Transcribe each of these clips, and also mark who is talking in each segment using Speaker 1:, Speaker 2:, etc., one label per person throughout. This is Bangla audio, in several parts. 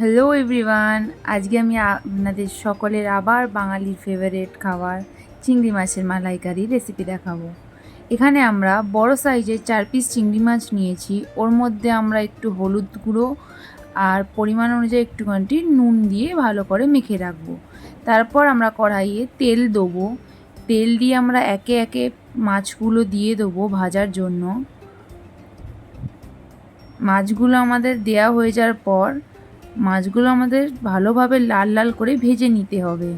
Speaker 1: হ্যালো এভরিওয়ান আজকে আমি আপনাদের সকলের আবার বাঙালির ফেভারেট খাবার চিংড়ি মাছের মালাইকারি রেসিপি দেখাবো। এখানে আমরা বড় সাইজের চার পিস চিংড়ি মাছ নিয়েছি। ওর মধ্যে আমরা একটু হলুদ গুঁড়ো আর পরিমাণ অনুযায়ী একটুখানি নুন দিয়ে ভালো করে মেখে রাখব। তারপর আমরা কড়াইয়ে তেল দেবো। তেল দিয়ে আমরা একে একে মাছগুলো দিয়ে দেবো ভাজার জন্য। মাছগুলো আমাদের দেয়া হয়ে যাওয়ার পর মাছগুলো আমাদের ভালোভাবে লাল লাল করে ভেজে নিতে হবে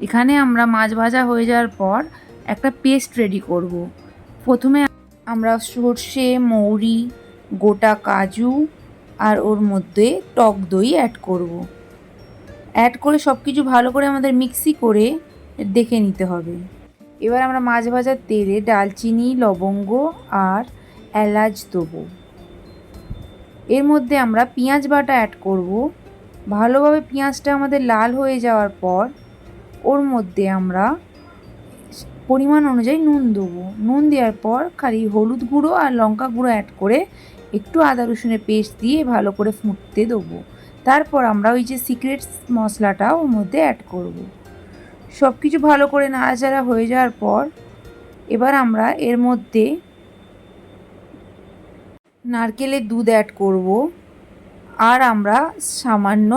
Speaker 1: এখানে আমরা মাছ ভাজা হয়ে যাওয়ার পর একটা পেস্ট রেডি করব। প্রথমে আমরা সর্ষে, মৌরি, গোটা কাজু আর ওর মধ্যে টক দই অ্যাড করব। অ্যাড করে সব কিছু ভালো করে আমাদের মিক্সি করে দেখে নিতে হবে এবার আমরা মাছ ভাজার তেলে ডালচিনি, লবঙ্গ আর এলাচ দেবো এর মধ্যে আমরা পেঁয়াজ বাটা অ্যাড করব। ভালোভাবে পেঁয়াজটা আমাদের লাল হয়ে যাওয়ার পর ওর মধ্যে আমরা পরিমাণ অনুযায়ী নুন দেবো। নুন দেওয়ার পর খালি হলুদ গুঁড়ো আর লঙ্কা গুঁড়ো অ্যাড করে একটু আদা রসুনের পেস্ট দিয়ে ভালো করে ফুটতে দেবো। তারপর আমরা ওই যে সিক্রেট মশলাটা ওর মধ্যে অ্যাড করব। সব কিছু ভালো করে নাড়াচাড়া হয়ে যাওয়ার পর এবার আমরা এর মধ্যে নারকেলের দুধ অ্যাড করব। আর আমরা সামান্য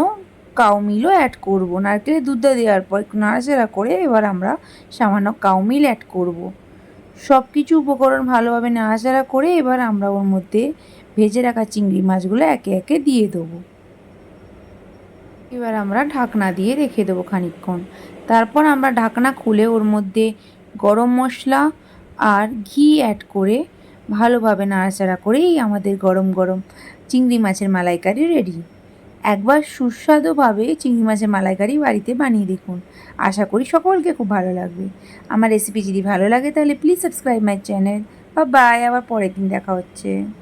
Speaker 1: কাউমিলও অ্যাড করব। নারকেলের দুধটা দেওয়ার পর একটু নাড়াচাড়া করে এবার আমরা সামান্য কাউমিল অ্যাড করব। সব কিছু উপকরণ ভালোভাবে নাড়াচাড়া করে এবার আমরা ওর মধ্যে ভেজে রাখা চিংড়ি মাছগুলো একে একে দিয়ে দেবো। এবার আমরা ঢাকনা দিয়ে রেখে দেবো খানিকক্ষণ। তারপর আমরা ঢাকনা খুলে ওর মধ্যে গরম মশলা আর ঘি অ্যাড করে ভালোভাবে নাড়াচাড়া করেই আমাদের গরম গরম চিংড়ি মাছের মালাইকারি রেডি একবার সুস্বাদুভাবে চিংড়ি মাছের মালাইকারি বাড়িতে বানিয়ে দেখুন। আশা করি সকলকে খুব ভালো লাগবে। আমার রেসিপি যদি ভালো লাগে তাহলে প্লিজ সাবস্ক্রাইব মাই চ্যানেল বা বাই আবার পরের দিন দেখা হচ্ছে।